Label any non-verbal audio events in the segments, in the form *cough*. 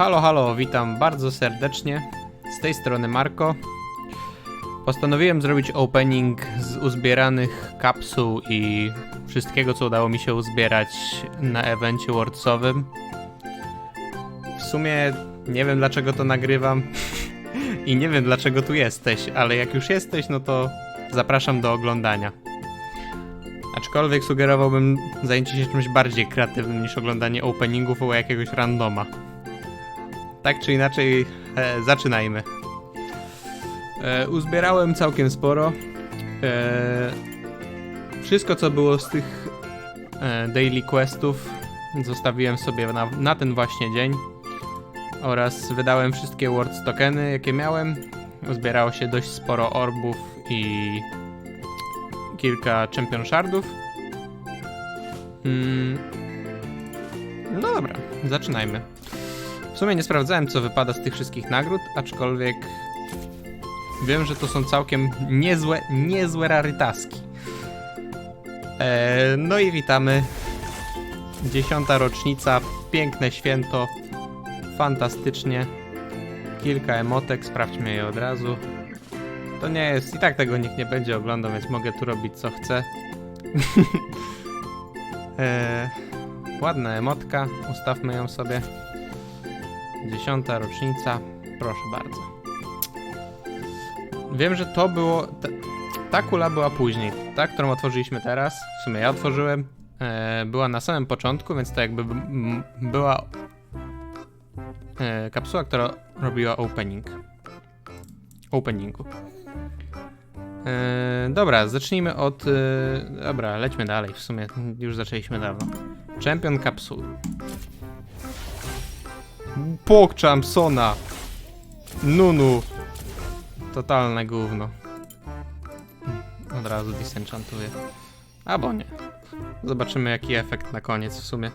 Halo, halo, witam bardzo serdecznie. Z tej strony Marko. Postanowiłem zrobić opening z uzbieranych kapsuł i wszystkiego, co udało mi się uzbierać na evencie Wordsowym. W sumie nie wiem, dlaczego to nagrywam *laughs* i nie wiem, dlaczego tu jesteś, ale jak już jesteś, no to zapraszam do oglądania. Aczkolwiek sugerowałbym zajęcie się czymś bardziej kreatywnym niż oglądanie openingów u jakiegoś randoma. Tak czy inaczej, e, zaczynajmy. E, uzbierałem całkiem sporo. E, wszystko, co było z tych e, daily questów, zostawiłem sobie na, na ten właśnie dzień. Oraz wydałem wszystkie Words tokeny, jakie miałem. Uzbierało się dość sporo orbów i kilka champion shardów. Mm. No dobra, zaczynajmy. Sumie nie sprawdzałem, co wypada z tych wszystkich nagród, aczkolwiek wiem, że to są całkiem niezłe, niezłe rarytaski. Eee, no i witamy. Dziesiąta rocznica, piękne święto, fantastycznie. Kilka emotek, sprawdźmy je od razu. To nie jest, i tak tego nikt nie będzie oglądał, więc mogę tu robić co chcę. eee, *laughs* ładna emotka, ustawmy ją sobie. Dziesiąta rocznica, proszę bardzo. Wiem, że to było. Ta, ta kula była później. Ta, którą otworzyliśmy teraz, w sumie ja otworzyłem, e, była na samym początku, więc to jakby była e, kapsuła, która robiła opening. Openingu. E, dobra, zacznijmy od. E, dobra, lećmy dalej. W sumie już zaczęliśmy dawno. Champion kapsuł. Pokczam Sona. Nunu. Totalne gówno. Od razu disenchantuję. Albo nie. Zobaczymy jaki efekt na koniec w sumie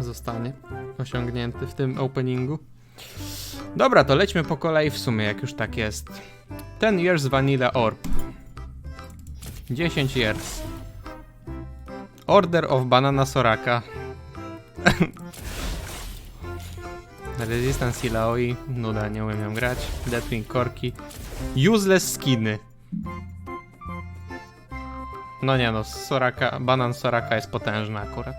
zostanie osiągnięty w tym openingu. Dobra, to lećmy po kolei w sumie, jak już tak jest. Ten years Vanilla Orb. 10 years. Order of Banana Soraka. *laughs* Resistance Ilaoi, nuda, nie umiem ją grać. Deathwing Korki. Useless skiny. No nie no, Soraka, banan Soraka jest potężny akurat.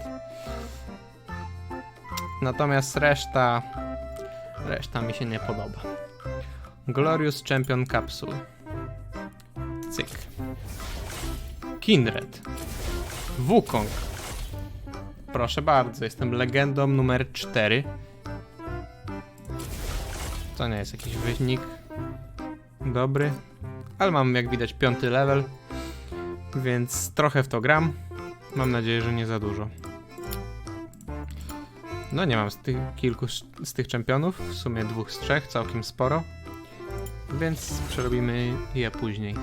Natomiast reszta... Reszta mi się nie podoba. Glorious Champion Capsule. Cyk. Kindred. Wukong. Proszę bardzo, jestem legendą numer 4. To nie jest jakiś wynik dobry, ale mam jak widać piąty level, więc trochę w to gram. Mam nadzieję, że nie za dużo. No nie mam z tych kilku z, tych czempionów, w sumie dwóch z trzech, całkiem sporo, więc przerobimy je później.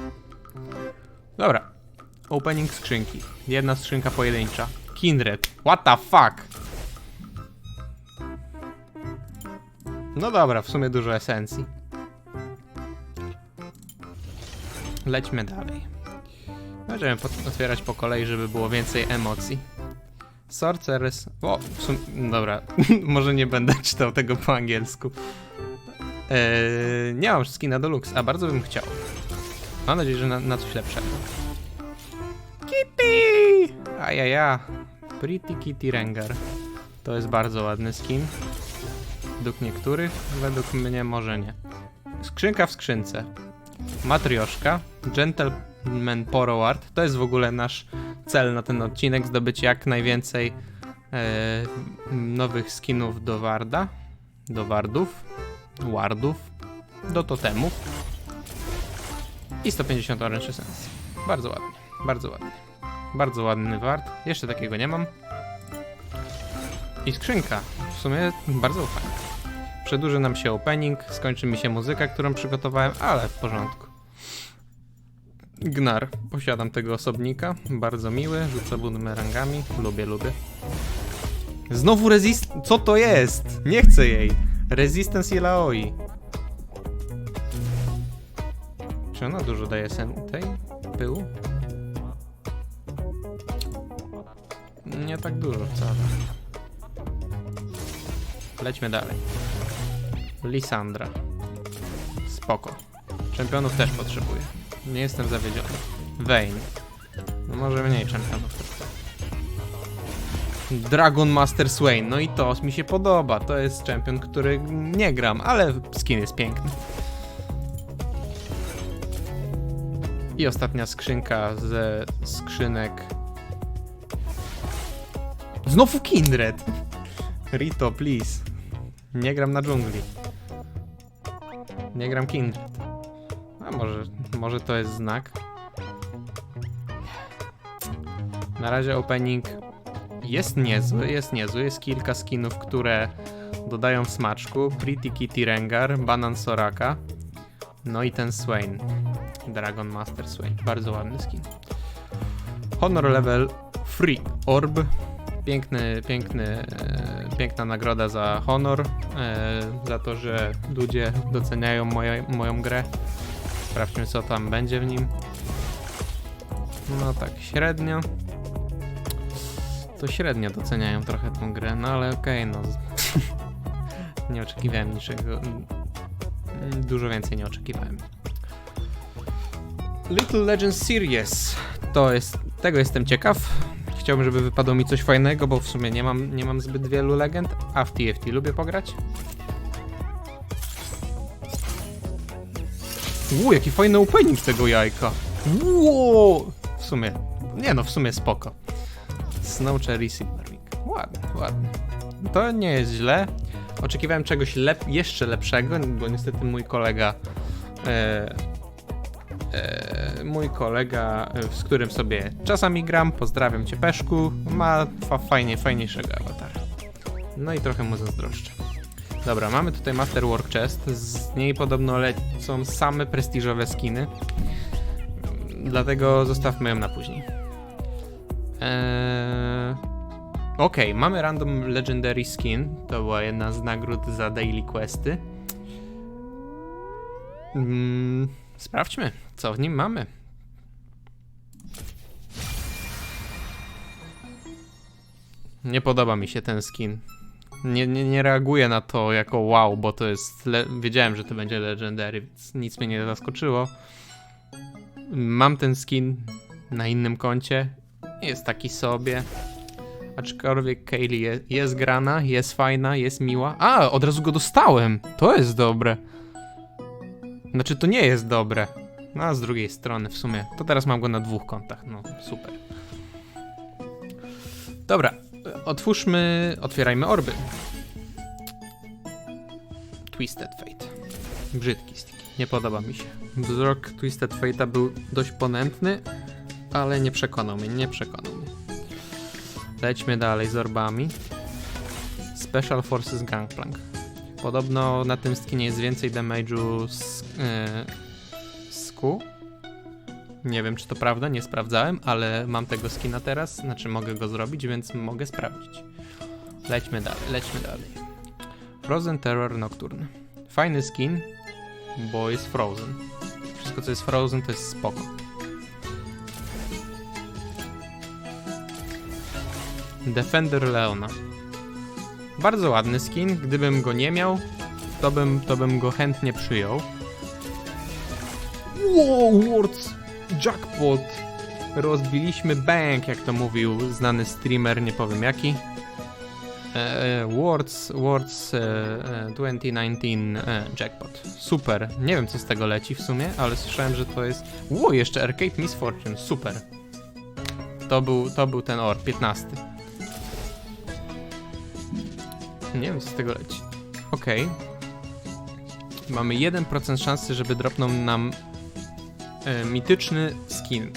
Dobra, opening skrzynki. Jedna skrzynka pojedyncza. Kindred. What the fuck? No dobra, w sumie dużo esencji. Lećmy dalej. Będziemy otwierać po kolei, żeby było więcej emocji. Sorceress. O, w sum... dobra. *laughs* Może nie będę *laughs* czytał tego po angielsku. Eee, nie mam skina deluxe, a bardzo bym chciał. Mam nadzieję, że na, na coś lepszego. Kitty! Ajaja. Pretty Kitty Rengar. To jest bardzo ładny skin. Według niektórych, według mnie może nie. Skrzynka w skrzynce. Matrioszka, Gentleman Forward. To jest w ogóle nasz cel na ten odcinek, zdobyć jak najwięcej e, nowych skinów do Warda, do Wardów, Wardów, do totemów i 150 Orange Essence. Bardzo ładnie, bardzo ładnie. Bardzo ładny Ward. Jeszcze takiego nie mam. I skrzynka. W sumie bardzo fajna. Przedłuży nam się opening, skończy mi się muzyka, którą przygotowałem, ale w porządku. Gnar. Posiadam tego osobnika. Bardzo miły, rzuca bumerangami. Lubię, lubię. Znowu resist... Co to jest? Nie chcę jej. Resistance Ilaoi. Czy ona dużo daje sen tej pyłu? Nie tak dużo wcale. Lećmy dalej. Lisandra. Spoko. Czempionów też potrzebuję. Nie jestem zawiedziony. Vayne. No może mniej czempionów. Dragon Master Swain. No i to mi się podoba. To jest czempion, który nie gram, ale skin jest piękny. I ostatnia skrzynka ze skrzynek. Znowu Kindred! Rito, please. Nie gram na dżungli. Nie gram Kindred. A może, może to jest znak? Na razie opening jest niezły, jest niezły. Jest kilka skinów, które dodają w smaczku. Pretty Kitty Rengar, Banan Soraka. No i ten Swain. Dragon Master Swain. Bardzo ładny skin. Honor level free orb. Piękny, piękny, e, piękna nagroda za honor. E, za to, że ludzie doceniają moje, moją grę. Sprawdźmy co tam będzie w nim. No tak, średnio. To średnio doceniają trochę tą grę, no ale okej, no. *laughs* nie oczekiwałem niczego. Dużo więcej nie oczekiwałem. Little Legends Series. To jest. Tego jestem ciekaw. Chciałbym, żeby wypadło mi coś fajnego, bo w sumie nie mam, nie mam zbyt wielu legend, a w TFT lubię pograć. Uuu, jaki fajny opening tego jajka. Wow! W sumie. Nie no, w sumie spoko. Snow Cherry Silverwing. Ładny, ładny. To nie jest źle. Oczekiwałem czegoś lep jeszcze lepszego, bo niestety mój kolega. E, e, mój kolega, e, z którym sobie czasami gram, pozdrawiam cię Peszku, ma fa fajnie, fajniejszego awatara. No i trochę mu zazdroszczę. Dobra, mamy tutaj Master Work Chest, z niej podobno lecą same prestiżowe skiny, dlatego zostawmy ją na później. Eee... Okej, mamy random legendary skin. To była jedna z nagród za daily questy. Mm, sprawdźmy, co w nim mamy. Nie podoba mi się ten skin. Nie, nie, nie reaguję na to jako wow, bo to jest. Wiedziałem, że to będzie legendary, więc nic mnie nie zaskoczyło. Mam ten skin na innym koncie. Jest taki sobie. Aczkolwiek Kaylee je, jest grana, jest fajna, jest miła. A, od razu go dostałem. To jest dobre. Znaczy, to nie jest dobre. No, a z drugiej strony, w sumie. To teraz mam go na dwóch kontach. No, super. Dobra, otwórzmy, otwierajmy orby. Twisted Fate. Brzydki stick. Nie podoba mi się. Wzrok Twisted Fate'a był dość ponętny, ale nie przekonał mnie, nie przekonał mnie. Lećmy dalej z orbami. Special Forces Gangplank. Podobno na tym skinie jest więcej damage'u z, yy, z Q. Nie wiem, czy to prawda, nie sprawdzałem, ale mam tego skina teraz, znaczy mogę go zrobić, więc mogę sprawdzić. Lećmy dalej, lećmy dalej. Frozen Terror Nocturne. Fajny skin, bo jest Frozen. Wszystko, co jest Frozen, to jest spoko. Defender Leona. Bardzo ładny skin. Gdybym go nie miał, to bym, to bym go chętnie przyjął. Wow, Words Jackpot! Rozbiliśmy bank, jak to mówił znany streamer, nie powiem jaki. E, Words, Words e, e, 2019 e, Jackpot. Super. Nie wiem, co z tego leci w sumie, ale słyszałem, że to jest... Ło, jeszcze Arcade Misfortune. Super. To był, to był ten OR, 15. Nie wiem, co z tego leci. Okej. Mamy 1% szansy, żeby dropnął nam e, mityczny skin.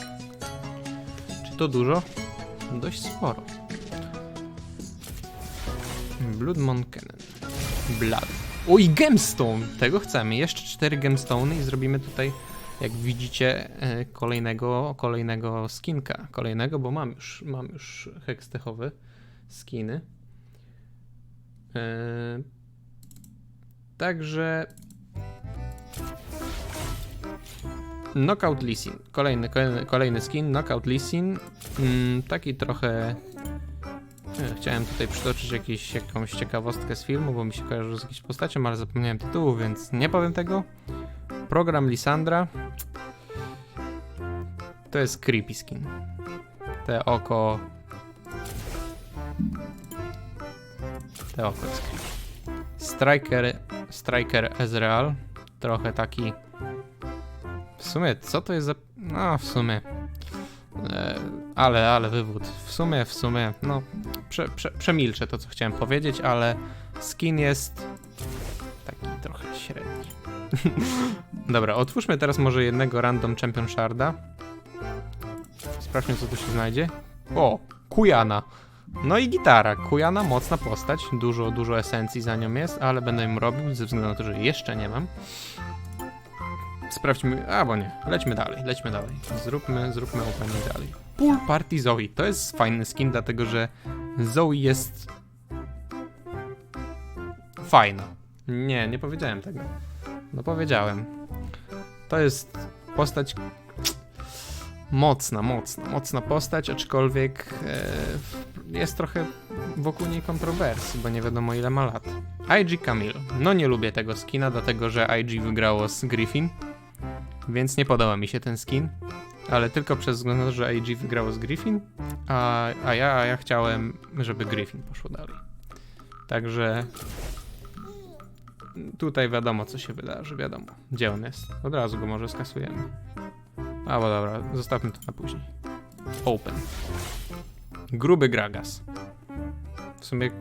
Czy to dużo? Dość sporo. Blood Moon Cannon. Blood. Oj, gemstone! Tego chcemy. Jeszcze 4 gemstone i zrobimy tutaj, jak widzicie, e, kolejnego, kolejnego skinka. Kolejnego, bo mam już, mam już hextechowe skiny. Eee, także. Knockout Lisin. Kolejny, kolejny, kolejny skin. Knockout Lisin. Mm, taki trochę. E, Chciałem tutaj przytoczyć jakiś, jakąś ciekawostkę z filmu, bo mi się kojarzy z jakąś postacią, ale zapomniałem tytułu, więc nie powiem tego. Program Lisandra to jest creepy skin. Te oko... Te oko jest creepy. Striker, Striker Ezreal. Trochę taki... Sumie, co to jest za... No, w sumie... E, ale, ale wywód. W sumie, w sumie, no... Prze, prze, przemilczę to, co chciałem powiedzieć, ale skin jest... Taki trochę średni. *laughs* Dobra, otwórzmy teraz może jednego random champion sharda. Sprawdźmy, co tu się znajdzie. O, Kujana. No i gitara. Kujana, mocna postać. Dużo, dużo esencji za nią jest, ale będę ją robił ze względu na to, że jeszcze nie mam. Sprawdźmy, albo nie. Lećmy dalej, lećmy dalej. Zróbmy, zróbmy opening dalej. Pool Party Zoe. To jest fajny skin, dlatego że Zoe jest fajna. Nie, nie powiedziałem tego. No powiedziałem. To jest postać mocna, mocna, mocna postać, aczkolwiek e, jest trochę wokół niej kontrowersji, bo nie wiadomo ile ma lat. IG Camille. No nie lubię tego skina, dlatego że IG wygrało z Griffin, więc nie podoba mi się ten skin, ale tylko przez to, że IG wygrało z Griffin, a, a, ja, a ja chciałem, żeby Griffin poszło dalej. Także tutaj wiadomo co się wydarzy, wiadomo. Gdzie on jest? Od razu go może skasujemy. A, bo dobra, zostawmy to na później. Open. Gruby Gragas. W sumie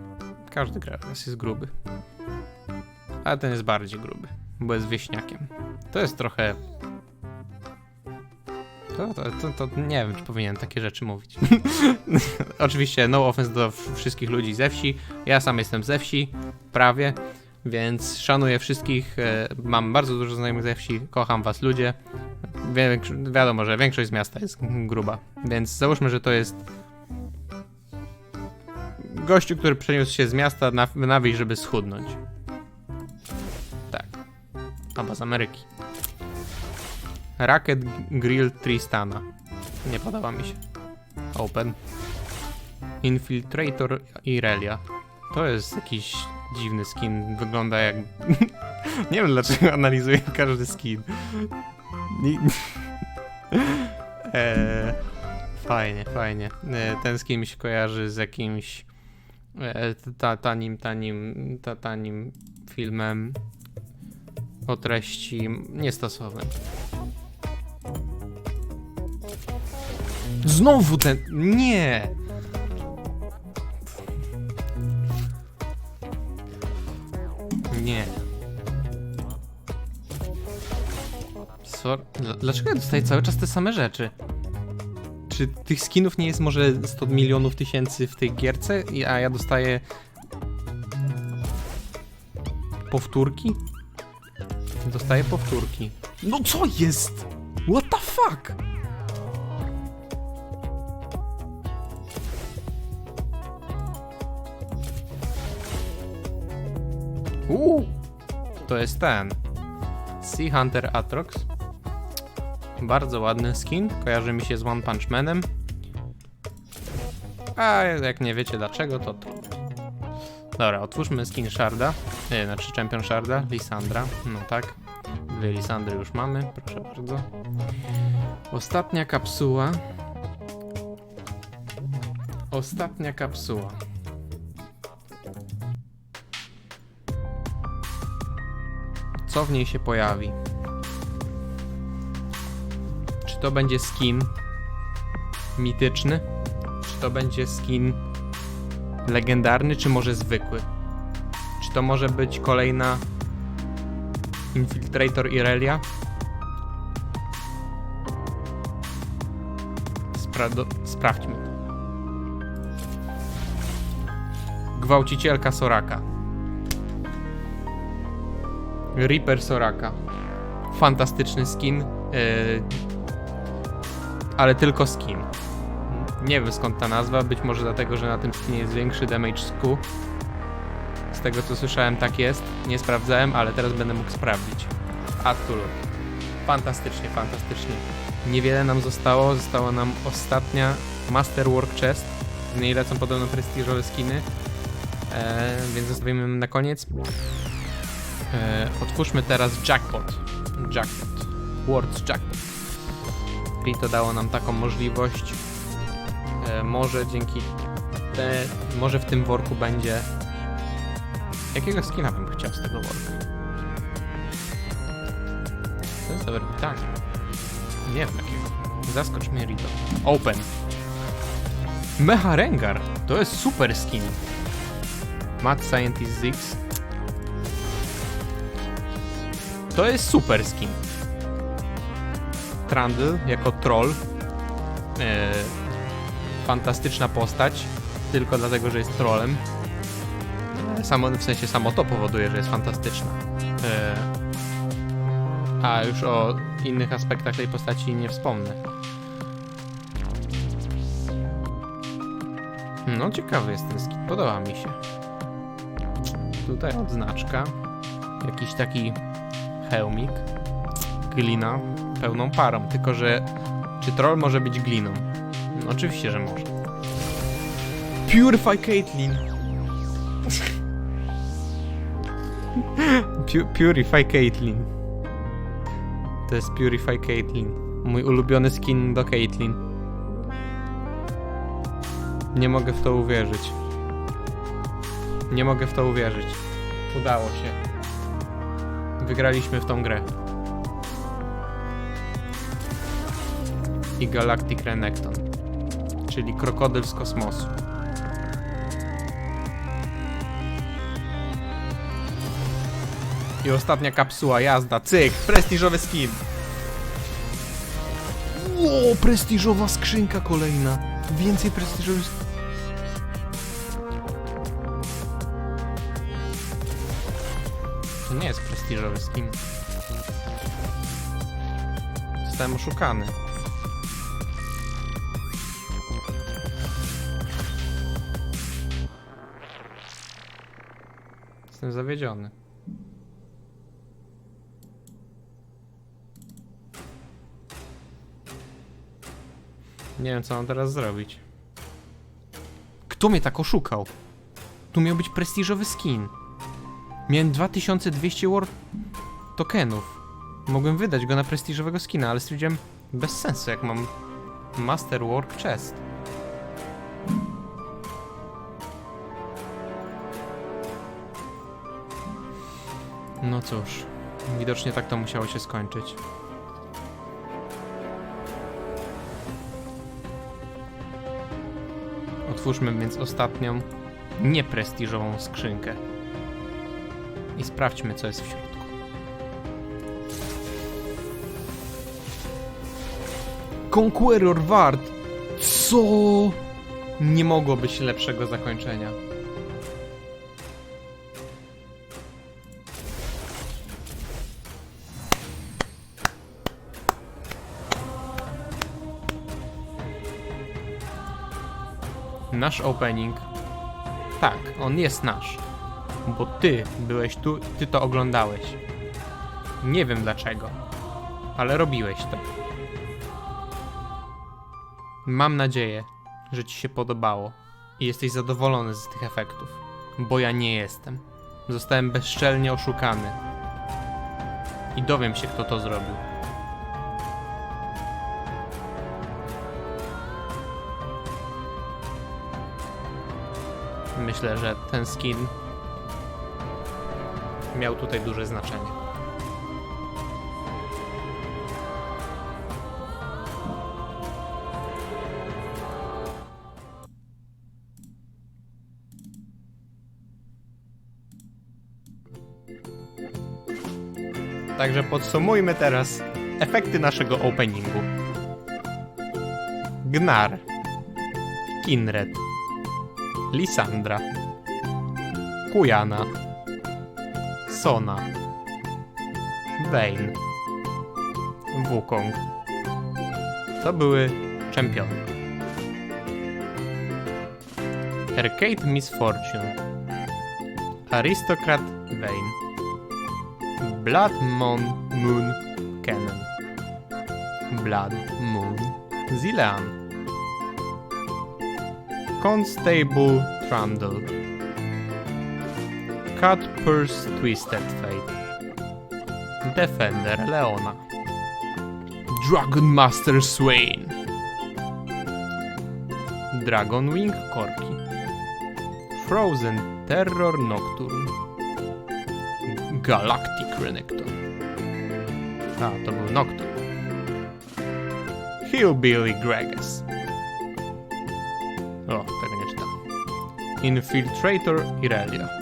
każdy Gragas jest gruby. Ale ten jest bardziej gruby, bo jest wieśniakiem. To jest trochę... To, to, to, to nie wiem, czy powinienem takie rzeczy mówić. *laughs* Oczywiście, no offense do wszystkich ludzi ze wsi. Ja sam jestem ze wsi, prawie, więc szanuję wszystkich. e, Mam bardzo dużo znajomych ze wsi, kocham was ludzie. Wi- wiadomo, że większość z miasta jest gruba, więc załóżmy, że to jest gościu, który przeniósł się z miasta na, na wieś, żeby schudnąć. Tak. Albo z Ameryki. Racket Grill Tristana. Nie podoba mi się. Open. Infiltrator Irelia. To jest jakiś dziwny skin. Wygląda jak... *laughs* Nie wiem dlaczego analizuję każdy skin. Eee, *laughs* fajnie, fajnie. E, ten skin się kojarzy z jakimś e, ta, tanim, tanim, ta, tanim filmem o treści niestosownej. Znowu ten... Nie! Nie. Sor... Dl- Dlaczego ja dostaję cały czas te same rzeczy? Czy tych skinów nie jest może 100 milionów tysięcy w tej gierce, a ja dostaję powtórki? Dostaję powtórki. No co jest? What the fuck? Uuu, to jest ten. Sea Hunter Atrox. Bardzo ładny skin. Kojarzy mi się z One Punch Manem. A jak nie wiecie dlaczego, to trudno. Dobra, otwórzmy skin Sharda. Nie, znaczy Champion Sharda, Lisandra. No tak. Dwie Lisandry już mamy, proszę bardzo. Ostatnia kapsuła. Ostatnia kapsuła. Co w niej się pojawi? Czy to będzie skin mityczny? Czy to będzie skin legendarny, czy może zwykły? Czy to może być kolejna Infiltrator Irelia? Spra- sprawdźmy. Gwałcicielka Soraka. Reaper Soraka. Fantastyczny skin, yy, ale tylko skin. Nie wiem skąd ta nazwa, być może dlatego, że na tym skinie jest większy damage Q. Z tego co słyszałem tak jest, nie sprawdzałem, ale teraz będę mógł sprawdzić. Attulu. Fantastycznie, fantastycznie. Niewiele nam zostało, została nam ostatnia Masterwork Chest. Z niej lecą podobno prestiżowe skiny, e, więc zostawimy na koniec. E, otwórzmy teraz Jackpot. Jackpot. Words Jackpot. I to dało nam taką możliwość. E, może dzięki te, może w tym worku będzie. Jakiego skina bym chciał z tego worka? To jest dobre pytanie. Nie wiem jakiego. Zaskocz mnie Rito. Open. Mecha Rengar. To jest super skin. Mad Scientist Zix. To jest super skin. Trundle jako troll. E, fantastyczna postać. Tylko dlatego, że jest trollem. Samo, w sensie samo to powoduje, że jest fantastyczna. E, a już o innych aspektach tej postaci nie wspomnę. No, ciekawy jest ten skin, podoba mi się. Tutaj odznaczka. Jakiś taki hełmik. Glina pełną parą, tylko że czy troll może być gliną? No, oczywiście, że może. Purify Caitlyn! Pu Purify Caitlyn. To jest Purify Caitlyn. Mój ulubiony skin do Caitlyn. Nie mogę w to uwierzyć. Nie mogę w to uwierzyć. Udało się. Wygraliśmy w tą grę. I Galactic Renekton. Czyli krokodyl z kosmosu. I ostatnia kapsuła, jazda, cyk, prestiżowy skin. Ło, prestiżowa skrzynka kolejna. Więcej prestiżowych To nie jest prestiżowy skin. Zostałem oszukany. Jestem zawiedziony. Nie wiem, co mam teraz zrobić. Kto mnie tak oszukał? Tu miał być prestiżowy skin. Miałem 2200 war tokenów. Mogłem wydać go na prestiżowego skina, ale stwierdziłem bez sensu, jak mam Master Work Chest. No cóż, widocznie tak to musiało się skończyć. Otwórzmy więc ostatnią, nieprestiżową skrzynkę. I sprawdźmy, co jest w środku. Conqueror Ward! Co? Nie mogło być lepszego zakończenia. Nasz opening. Tak, on jest nasz. Bo ty byłeś tu ty to oglądałeś. Nie wiem dlaczego, ale robiłeś to. Mam nadzieję, że ci się podobało i jesteś zadowolony z tych efektów, bo ja nie jestem. Zostałem bezczelnie oszukany. I dowiem się, kto to zrobił. Myślę, że ten skin miał tutaj duże znaczenie. Także podsumujmy teraz efekty naszego openingu. Gnar, Kinred, Lisandra, Kujana, Sona, Vayne, Wukong. To były czempiony. Arcade Misfortune, Aristocrat Vayne, Blood Moon Moon Cannon, Blood Moon Zilean, Constable Trundle. Cut Purse Twisted Fate. Defender Leona. Dragon Master Swain. Dragon Wing Korki. Frozen Terror Nocturne. Galactic Renekton. A, to był Nocturne. Hillbilly Gragas. Oh, o, tego nie czytam. Infiltrator Irelia.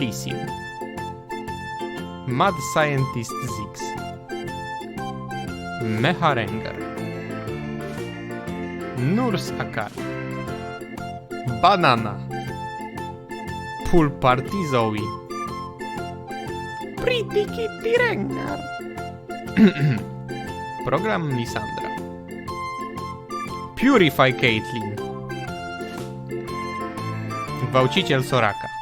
Lee Sin. Mad Scientist Ziggs. Mecha Rengar. Nurs Akari. Banana. Pool Party Zoe. Pretty Kitty Rengar. *clears throat* Program Lisandra. Purify Caitlyn. Gwałciciel Soraka.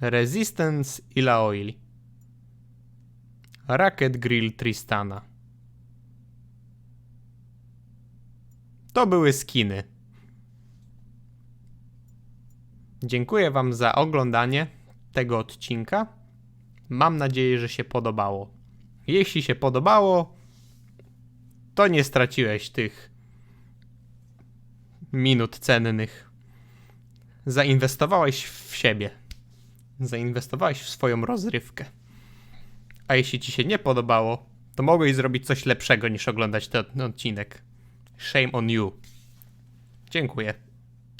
Resistance Ilaoil. Racket Grill Tristana. To były skiny. Dziękuję Wam za oglądanie tego odcinka. Mam nadzieję, że się podobało. Jeśli się podobało, to nie straciłeś tych minut cennych. Zainwestowałeś w siebie. Zainwestowałeś w swoją rozrywkę. A jeśli ci się nie podobało, to mogłeś zrobić coś lepszego niż oglądać ten odcinek. Shame on you. Dziękuję.